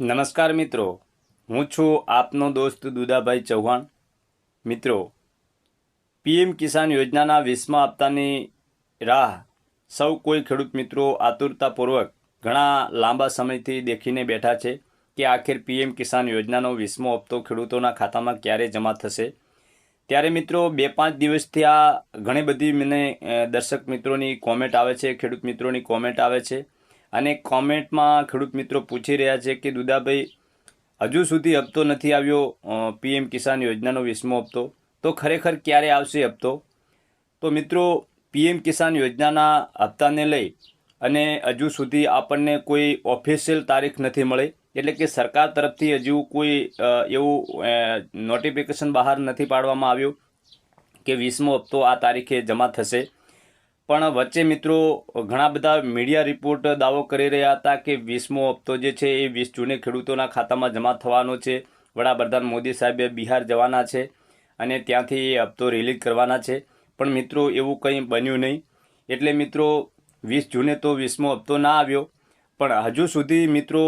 નમસ્કાર મિત્રો. હું છું આપનો દોસ્ત દુદાભાઈ ચૌહાણ. મિત્રો, પીએમ કિસાન યોજનાના વીસમા હપ્તાની રાહ સૌ કોઈ ખેડૂત મિત્રો આતુરતાપૂર્વક ઘણા લાંબા સમયથી દેખીને બેઠા છે કે આખિર પીએમ કિસાન યોજનાનો વીસમો હપ્તો ખેડૂતોના ખાતામાં ક્યારે જમા થશે? ત્યારે મિત્રો, બે પાંચ દિવસથી આ ઘણી બધી મને દર્શક મિત્રોની કોમેન્ટ આવે છે, ખેડૂત મિત્રોની કોમેન્ટ આવે છે. અને કોમેન્ટમાં ખેડૂત મિત્રો પૂછી રહ્યા છે કે દુદાભાઈ, હજુ સુધી હપ્તો નથી આવ્યો પીએમ કિસાન યોજનાનો વીસમો હપ્તો. તો ખરેખર ક્યારે આવશે હપ્તો? તો મિત્રો, પીએમ કિસાન યોજનાના હપ્તાને લઈ અને હજુ સુધી આપણને કોઈ ઓફિશિયલ તારીખ નથી મળી. એટલે કે સરકાર તરફથી હજુ કોઈ એવું નોટિફિકેશન બહાર નથી પાડવામાં આવ્યું કે વીસમો હપ્તો આ તારીખે જમા થશે. પણ વચ્ચે મિત્રો, ઘણા બધા મીડિયા રિપોર્ટ દાવો કરી રહ્યા હતા કે વીસમો હપ્તો જે છે એ વીસ જૂને ખેડૂતોના ખાતામાં જમા થવાનો છે. વડાપ્રધાન મોદી સાહેબે બિહાર જવાના છે અને ત્યાંથી એ હપ્તો રિલીઝ કરવાના છે. પણ મિત્રો, એવું કંઈ બન્યું નહીં. એટલે મિત્રો, વીસ જૂને તો વીસમો હપ્તો ના આવ્યો. પણ હજુ સુધી મિત્રો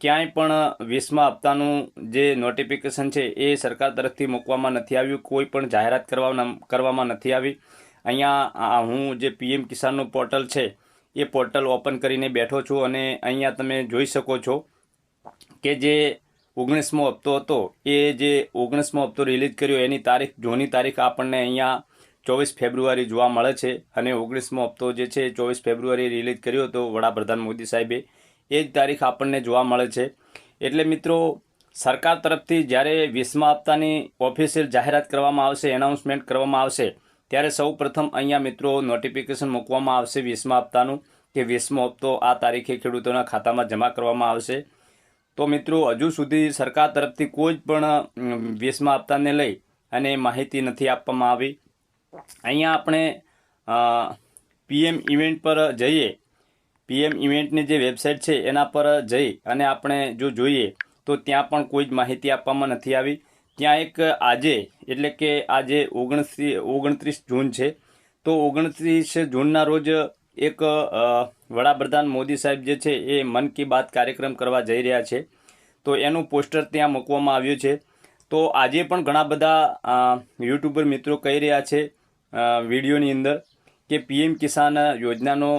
ક્યાંય પણ વીસમા હપ્તાનું જે નોટિફિકેશન છે એ સરકાર તરફથી મૂકવામાં નથી આવ્યું. કોઈ પણ જાહેરાત કરવામાં કરવામાં નથી આવી. અહીંયા હું જે પીએમ કિસાનનું પોર્ટલ છે, એ પોર્ટલ ઓપન કરીને બેઠો છું અને અહીંયા તમે જોઈ શકો છો કે જે ઓગણીસમો હપ્તો હતો, એ જે ઓગણીસમો હપ્તો રિલીઝ કર્યો, એની તારીખ, જૂની તારીખ આપણને અહીંયા ચોવીસ ફેબ્રુઆરી જોવા મળે છે અને ઓગણીસમો હપ્તો જે છે ચોવીસ ફેબ્રુઆરી રિલીઝ કર્યો હતો વડાપ્રધાન મોદી સાહેબે. એ જ તારીખ આપણને જોવા મળે છે. એટલે મિત્રો, સરકાર તરફથી જ્યારે વીસમા હપ્તાની ઓફિશિયલ જાહેરાત કરવામાં આવશે, એનાઉન્સમેન્ટ કરવામાં આવશે ત્યારે સૌ પ્રથમ અહીંયા મિત્રો નોટિફિકેશન મૂકવામાં આવશે વીસમા હપ્તાનું, કે વીસમો હપ્તો આ તારીખે ખેડૂતોના ખાતામાં જમા કરવામાં આવશે. તો મિત્રો, હજુ સુધી સરકાર તરફથી કોઈ પણ વીસમા હપ્તાને લઈ અને માહિતી નથી આપવામાં આવી. અહીંયા આપણે પીએમ ઇવેન્ટ પર જઈએ. પીએમ ઇવેન્ટની જે વેબસાઇટ છે એના પર જઈ અને આપણે જો જોઈએ તો ત્યાં પણ કોઈ જ માહિતી આપવામાં નથી આવી. ત્યાં એક આજે, એટલે કે આજે ઓગણત્રીસ ઓગણત્રીસ જૂન છે. તો ઓગણત્રીસ જૂનના રોજ એક વડાપ્રધાન મોદી સાહેબ જે છે એ મન કી બાત કાર્યક્રમ કરવા જઈ રહ્યા છે. તો એનું પોસ્ટર ત્યાં મૂકવામાં આવ્યું છે. તો આજે પણ ઘણા બધા યુટ્યુબર મિત્રો કહી રહ્યા છે વિડીયોની અંદર કે પીએમ કિસાન યોજનાનો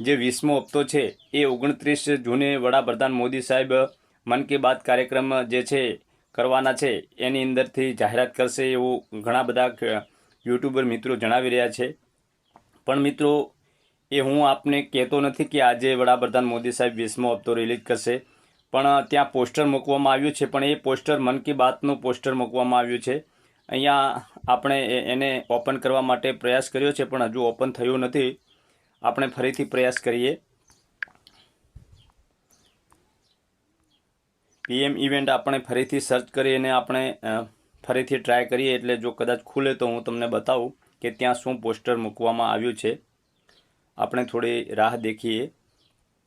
જે વીસમો હપ્તો છે એ ઓગણત્રીસ જૂને વડાપ્રધાન મોદી સાહેબ મન કી બાત કાર્યક્રમ જે છે કરવાના છે, એની અંદરથી જાહેરાત કરશે એવું ઘણા બધા યુટ્યુબર મિત્રો જણાવી રહ્યા છે. પણ મિત્રો, એ હું આપને કહેતો નથી કે આજે વડાપ્રધાન મોદી સાહેબ વીસમો હપ્તો રિલીઝ કરશે. પણ ત્યાં પોસ્ટર મૂકવામાં આવ્યું છે, પણ એ પોસ્ટર મન કી બાતનું પોસ્ટર મૂકવામાં આવ્યું છે. અહીંયા આપણે એને ઓપન કરવા માટે પ્રયાસ કર્યો છે, પણ હજુ ઓપન થયું નથી. આપણે ફરીથી પ્રયાસ કરીએ. પીએમ ઇવેન્ટ આપણે ફરીથી સર્ચ કરી અને આપણે ફરીથી ટ્રાય કરીએ. એટલે જો કદાચ ખુલે તો હું તમને બતાવું કે ત્યાં શું પોસ્ટર મૂકવામાં આવ્યું છે. આપણે થોડી રાહ દેખીએ.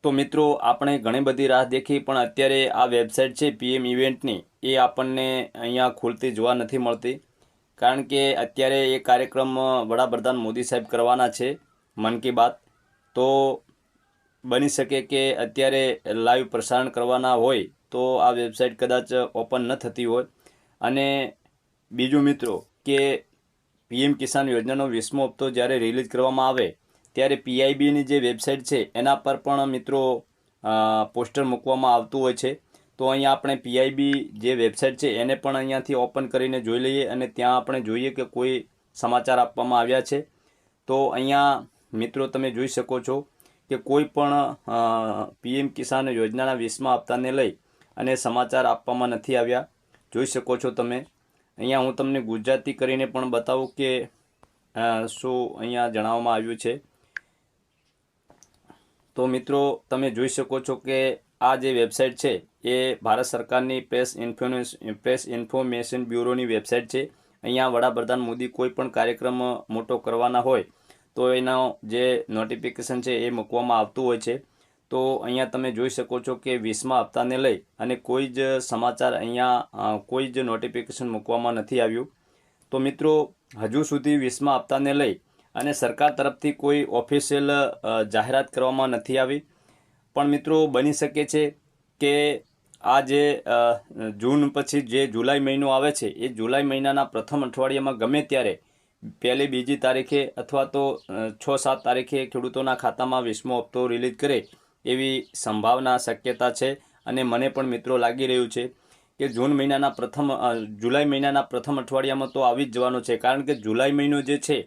તો મિત્રો, આપણે ઘણી બધી રાહ દેખી, પણ અત્યારે આ વેબસાઇટ છે પીએમ ઇવેન્ટની એ આપણને અહીંયા ખુલતી જોવા નથી મળતી. કારણ કે અત્યારે એ કાર્યક્રમ વડાપ્રધાન મોદી સાહેબ કરવાના છે, મન કી બાત. તો બની શકે કે અત્યારે લાઈવ પ્રસારણ કરવાના હોય તો આ વેબસાઇટ કદાચ ઓપન ન થતી હોય અને બીજું મિત્રો કે પીએમ કિસાન યોજનાનો વીસમો હપ્તો જ્યારે રિલીઝ કરવામાં આવે, ત્યારે પીઆઈબીની જે વેબસાઇટ છે, એના પર પણ મિત્રો પોસ્ટર મૂકવામાં આવતું હોય છે. તો અહીંયા આપણે પીઆઈબી જે વેબસાઇટ છે, એને પણ અહીંયાથી ઓપન કરીને જોઈ લઈએ અને ત્યાં આપણે જોઈએ કે કોઈ સમાચાર આપવામાં આવ્યા છે. તો અહીંયા મિત્રો તમે જોઈ શકો છો કે કોઈ પણ પીએમ કિસાન યોજનાના વીસમા હપ્તાને લઈ અને સમાચાર આપવામાં નથી આવ્યા. જોઈ શકો છો તમે. અહીંયા હું તમને ગુજરાતી કરીને પણ બતાવું કે શું અહીંયા જણાવવામાં આવ્યું છે. તો મિત્રો, તમે જોઈ શકો છો કે આ જે વેબસાઇટ છે, એ ભારત સરકારની પ્રેસ ઇન્ફોર્મેશ પ્રેસ ઇન્ફોર્મેશન બ્યુરોની વેબસાઇટ છે. અહીંયા વડાપ્રધાન મોદી કોઈ પણ કાર્યક્રમ મોટો કરવાના હોય, તો એનો જે નોટિફિકેશન છે એ મૂકવામાં આવતું હોય છે. તો અહીંયા તમે જોઈ શકો છો કે વીસમા હપ્તાને લઈ અને કોઈ જ સમાચાર અહીંયા કોઈ જ નોટિફિકેશન મૂકવામાં નથી આવ્યું. તો મિત્રો, હજુ સુધી વીસમા હપ્તાને લઈ અને સરકાર તરફથી કોઈ ઓફિશિયલ જાહેરાત કરવામાં નથી આવી. પણ મિત્રો, બની શકે છે કે આ જે જૂન પછી જે જુલાઈ મહિનો આવે છે, એ જુલાઈ મહિનાના પ્રથમ અઠવાડિયામાં ગમે ત્યારે પહેલી, બીજી તારીખે અથવા તો છ, સાત તારીખે ખેડૂતોના ખાતામાં વીસમો હપ્તો રિલીઝ કરે એવી સંભાવના શક્યતા છે અને મને પણ મિત્રો લાગી રહ્યું છે કે જૂન મહિનાના પ્રથમ જુલાઈ મહિનાના પ્રથમ અઠવાડિયામાં તો આવી જ જવાનો છે. કારણ કે જુલાઈ મહિનો જે છે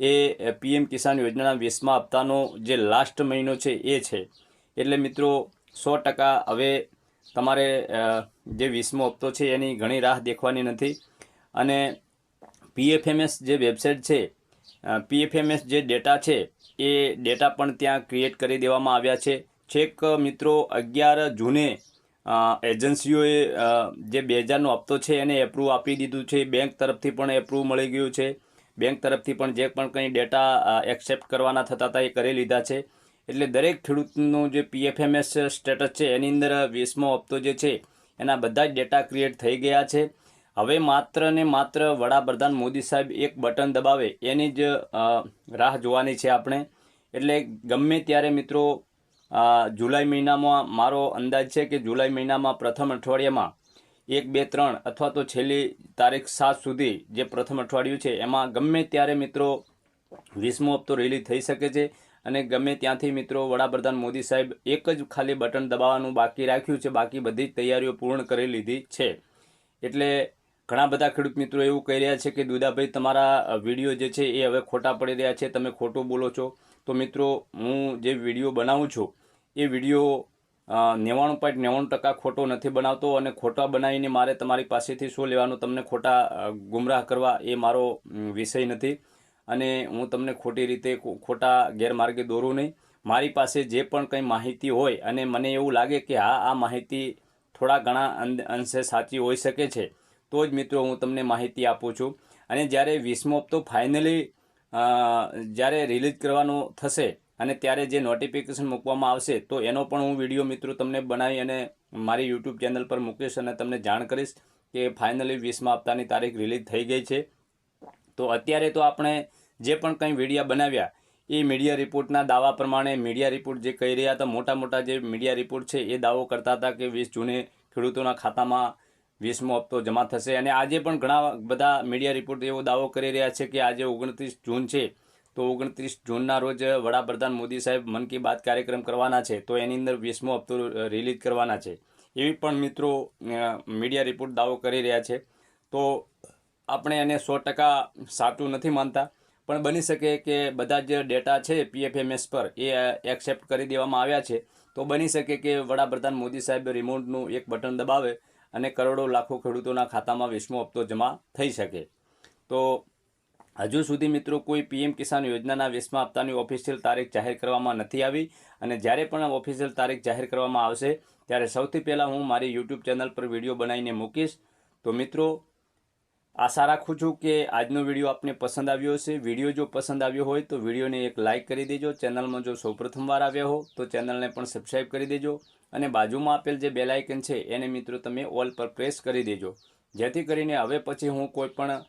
એ પીએમ કિસાન યોજનાના વીસમા હપ્તાનો જે લાસ્ટ મહિનો છે એ છે. એટલે મિત્રો, સો ટકા હવે તમારે જે વીસમો હપ્તો છે એની ઘણી રાહ દેખવાની નથી. અને પીએફએમએસ જે વેબસાઇટ છે પીએફએમએસ જે ડેટા છે એ ડેટા પણ ત્યાં ક્રિએટ કરી દેવામાં આવ્યા છે. છેક મિત્રો અગિયાર જૂને એજન્સીઓએ જે બે હજારનો હપ્તો છે એને એપ્રુવ આપી દીધું છે. બેંક તરફથી પણ એપ્રુવ મળી ગયું છે. બેંક તરફથી પણ જે પણ કંઈ ડેટા એક્સેપ્ટ કરવાના થતા હતા એ કરી લીધા છે. એટલે દરેક ખેડૂતનું જે પીએફએમએસ સ્ટેટસ છે, એની અંદર વીસમો હપ્તો જે છે, એના બધા જ ડેટા ક્રિએટ થઈ ગયા છે. હવે માત્ર ને માત્ર વડાપ્રધાન મોદી સાહેબ એક બટન દબાવે, એની જ રાહ જોવાની છે આપણે. એટલે ગમે ત્યારે મિત્રો જુલાઈ મહિનામાં મારો અંદાજ છે કે જુલાઈ મહિનામાં પ્રથમ અઠવાડિયામાં એક, બે, ત્રણ અથવા તો છેલ્લી તારીખ સાત સુધી જે પ્રથમ અઠવાડિયું છે, એમાં ગમે ત્યારે મિત્રો વીસમો હપ્તો રિલીઝ થઈ શકે છે અને ગમે ત્યાંથી મિત્રો વડાપ્રધાન મોદી સાહેબ એક જ ખાલી બટન દબાવવાનું બાકી રાખ્યું છે, બાકી બધી જ તૈયારીઓ પૂર્ણ કરી લીધી છે. એટલે ઘણા બધા ખેડૂત મિત્રો એવું કહી રહ્યા છે કે દુદાભાઈ, તમારા વીડિયો જે છે એ હવે ખોટા પડી રહ્યા છે, તમે ખોટું બોલો છો. તો મિત્રો, હું જે વીડિયો બનાવું છું એ વીડિયો નેવાણું પોઈન્ટ નેવાણું ટકા ખોટો નથી બનાવતો અને ખોટા બનાવીને મારે તમારી પાસેથી શું લેવાનું, તમને ખોટા ગુમરાહ કરવા એ મારો વિષય નથી. અને હું તમને ખોટી રીતે ખોટા ગેરમાર્ગે દોરું નહીં. મારી પાસે જે પણ કંઈ માહિતી હોય અને મને એવું લાગે કે હા, આ માહિતી થોડા ઘણા અંશે સાચી હોઈ શકે છે, તો જ મિત્રો હું તમને માહિતી આપું છું. અને જ્યારે વીસમો હપ્તો ફાઇનલી જ્યારે રિલીઝ કરવાનો થશે અને ત્યારે જે નોટિફિકેશન મૂકવામાં આવશે, તો એનો પણ હું વીડિયો મિત્રો તમને બનાવી અને મારી યુટ્યુબ ચેનલ પર મૂકીશ અને તમને જાણ કરીશ કે ફાઇનલી વીસમા હપ્તાની તારીખ રિલીઝ થઈ ગઈ છે. તો અત્યારે તો આપણે જે પણ કંઈ વિડીયા બનાવ્યા, એ મીડિયા રિપોર્ટના દાવા પ્રમાણે મીડિયા રિપોર્ટ જે કહી રહ્યા હતા મોટા મોટા જે મીડિયા રિપોર્ટ છે, એ દાવો કરતા હતા કે વીસ જૂને ખેડૂતોના ખાતામાં વીસમો હપ્તો જમા થશે. અને આજે પણ ઘણા બધા મીડિયા રિપોર્ટ એવો દાવો કરી રહ્યા છે કે આજે ઓગણત્રીસ જૂન છે. તો ઓગણત્રીસ જૂનના રોજ વડાપ્રધાન મોદી સાહેબ મન કી બાત કાર્યક્રમ કરવાના છે, તો એની અંદર વીસમો હપ્તો રિલીઝ કરવાના છે. એવી પણ મિત્રો મીડિયા રિપોર્ટ દાવો કરી રહ્યા છે. તો આપણે એને સો ટકા સાચું નથી માનતા, પણ બની શકે કે બધા જ ડેટા છે પીએફએમએસ પર એ એક્સેપ્ટ કરી દેવામાં આવ્યા છે. તો બની શકે કે વડાપ્રધાન મોદી સાહેબ રિમોટનું એક બટન દબાવે અને કરોડો લાખો ખેડૂતોના ખાતામાં વીસમો હપ્તો જમા થઈ શકે. તો હજુ સુધી મિત્રો કોઈ પીએમ કિસાન યોજનાના વીસમા આપતાની ઓફિશિયલ તારીખ જાહેર કરવામાં નથી આવી અને જ્યારે પણ ઓફિશિયલ તારીખ જાહેર કરવામાં આવશે, ત્યારે સૌથી પહેલાં હું મારી યુટ્યુબ ચેનલ પર વીડિયો બનાવીને મૂકીશ. તો મિત્રો, આશા રાખું છું કે આજનો વીડિયો આપને પસંદ આવ્યો હશે. વીડિયો જો પસંદ આવ્યો હોય તો વિડીયોને એક લાઇક કરી દેજો. ચેનલમાં જો સૌપ્રથમવાર આવ્યા હો, તો ચેનલને પણ સબસ્ક્રાઈબ કરી દેજો અને બાજુમાં આપેલ જે બેલાઇકન છે, એને મિત્રો તમે ઓલ પર પ્રેસ કરી દેજો. જેથી કરીને હવે પછી હું કોઈ પણ